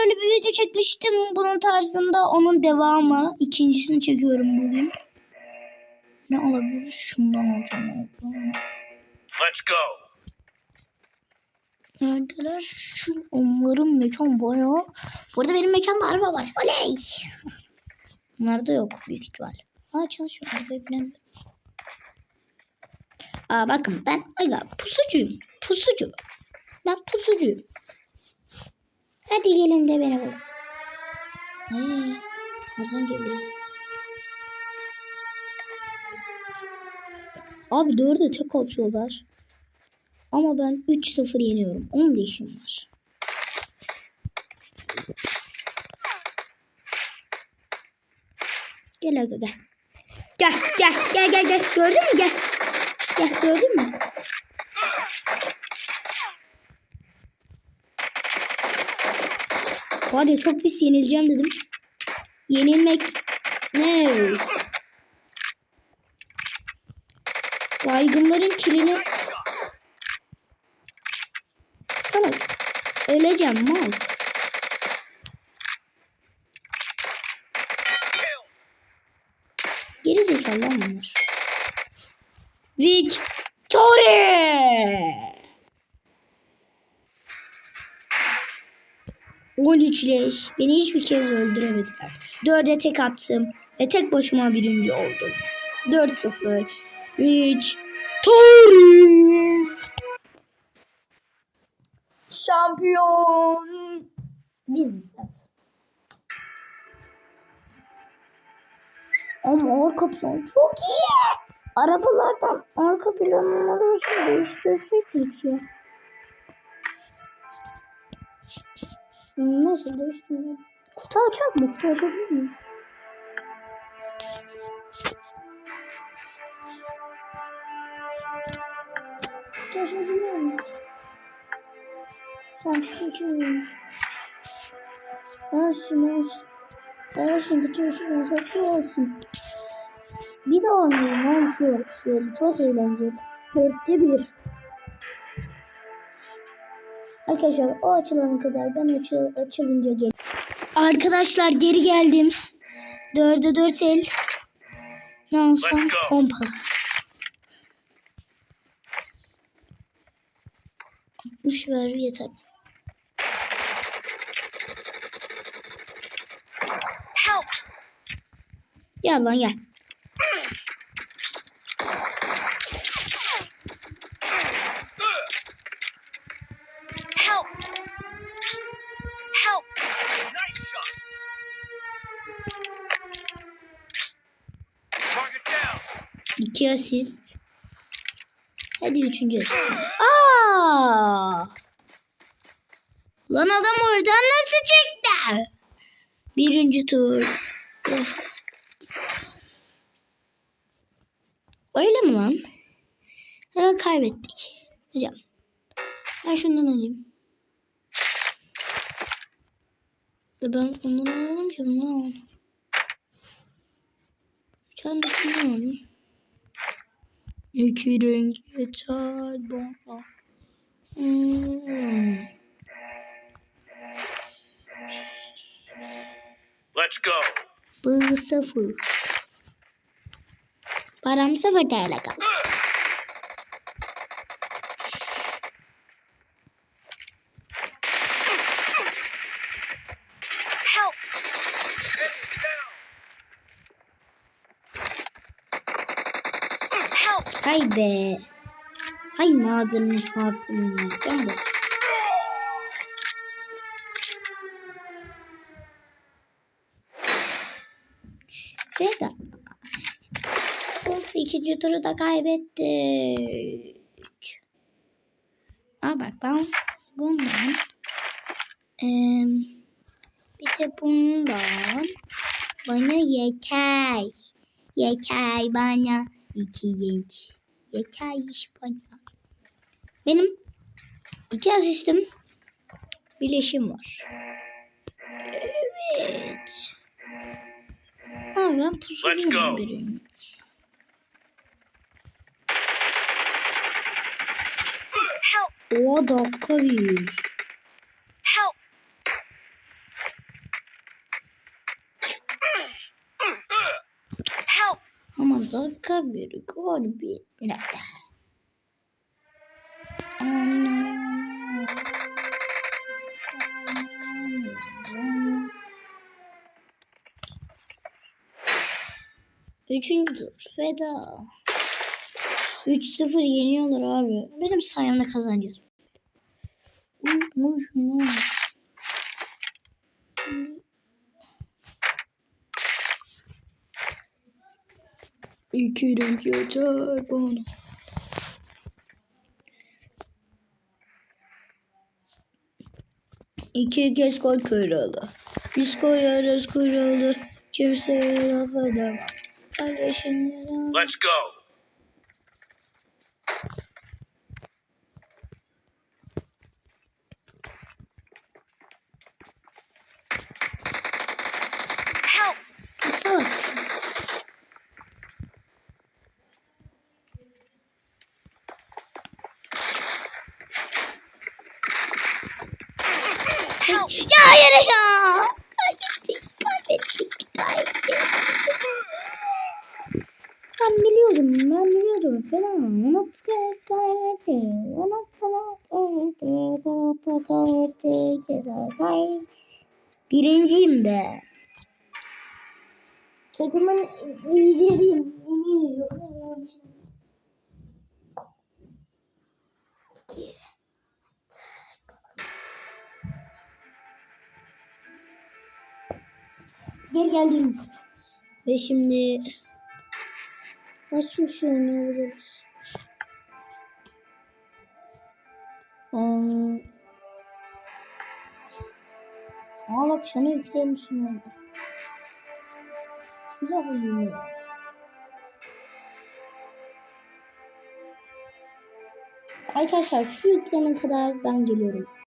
böyle bir video çekmiştim bunun tarzında. Onun devamı. İkincisini çekiyorum bugün. Ne alabiliriz? Şundan alacağım. Let's go. Neredeler? Şu onların mekan bayağı. Burada benim mekanda araba var. Oley! Bunlarda yok büyük ihtimal. Aa çalışıyor. Arabayı bilen. Aa bakın ben aga pusucuyum. Pusucu. Ben pusucuyum. Hadi gelin de beni bulun. Ay, oradan geliyor. Abi dörde tek atıyorlar. Ama ben 3-0 yeniyorum. Onun da işim var. Gel aga gel. Gel gel gel gel gel. Gördün mü gel. Gel gördün mü? Var ya çok pis yenileceğim dedim. Yenilmek ne? Baygınların kilini Salak. Öleceğim mal. Geri zekalı bunlar. Victory! On üç leş. Beni hiçbir kere öldüremediler. Dörde tek attım. Ve tek başıma birinci oldum. 4-0. Victory! Şampiyon. Biziz zaten. Ama arka plan çok iyi. Arabalardan arka planlarımızı değiştirsek mi ki? Nasıl değiştirelim? Kutu açak mı? Kutu açabilir miyiz? Kutu açabiliyor muyuz? Tamam çekiyormuş. Olsun olsun. Olsun kutu çok iyi olsun. Bir daha oynayayım lan şu şöyle çok eğlenceli. Dörtte bir. Arkadaşlar o açılana kadar ben açıl açılınca gel. Arkadaşlar geri geldim. Dörde dört el. Ne alsam pompalı. 60 ver yeter. Help! Gel lan gel. İki asist. Hadi üçüncü asist. Aa! Lan adam oradan nasıl çıktı? Birinci tur. Öyle mi lan? Hemen kaybettik. Hocam. Ben şundan alayım. Ben ondan alalım ki bundan alalım. Bir tane şundan. İki renk yeter bana. Hmm. Let's go. Bu sıfır. Param sıfır TL kaldı. Hay be. Hay mağazanın hatını. Ben bu. Vega. Of ikinci turu da kaybettik. Aa bak ben bundan eee, bir de bundan bana yeter. Yeter bana iki genç. Yeter iş bana. Benim iki asistim birleşim var. Evet. Ha ben go. biriyim. O dakika bir. Help! Son dakika bir gol bir? Üçüncü tur feda. 3-0 yeniyorlar abi. Benim sayemde kazanacağız. Uyumuş mu? İki renk yeter bana. İki kez gol kralı. Biz koyarız kralı. Kimseye laf edemem. Kardeşin yanı. Let's go. Help! Salak. Help! Ya hayır ya. Kaybettik, kaybettik, kaybettik. Ben biliyordum, ben biliyordum falan. Unut kaybettik, unut kaybettik, kaybettik. Birinciyim be. Takımın lideriyim. Ediyorum. Geri geldim. Ve şimdi başka bir şey oynayabiliriz. Um, aa bak sana yüklemişim. Silah oyunu. Arkadaşlar şu yüklene kadar ben geliyorum.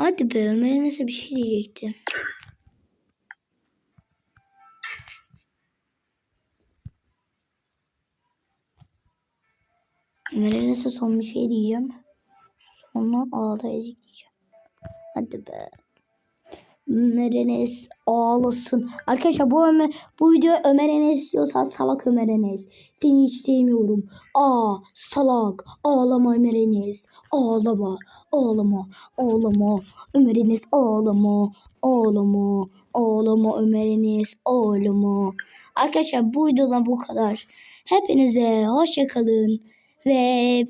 Hadi be Ömer Enes'e bir şey diyecektim. Ömer Enes'e son bir şey diyeceğim. Sonra ezik diyeceğim. Hadi be. Ömer Enes ağlasın. Arkadaşlar bu Ömer, bu video Ömer Enes istiyorsan salak Ömer Enes. Seni hiç sevmiyorum. Aa salak. Ağlama Ömer Enes. Ağlama. Ağlama. Ağlama. Ömer Enes ağlama. Ağlama. Ağlama Ömer Enes. Ağlama. Arkadaşlar bu videodan bu kadar. Hepinize hoşça kalın ve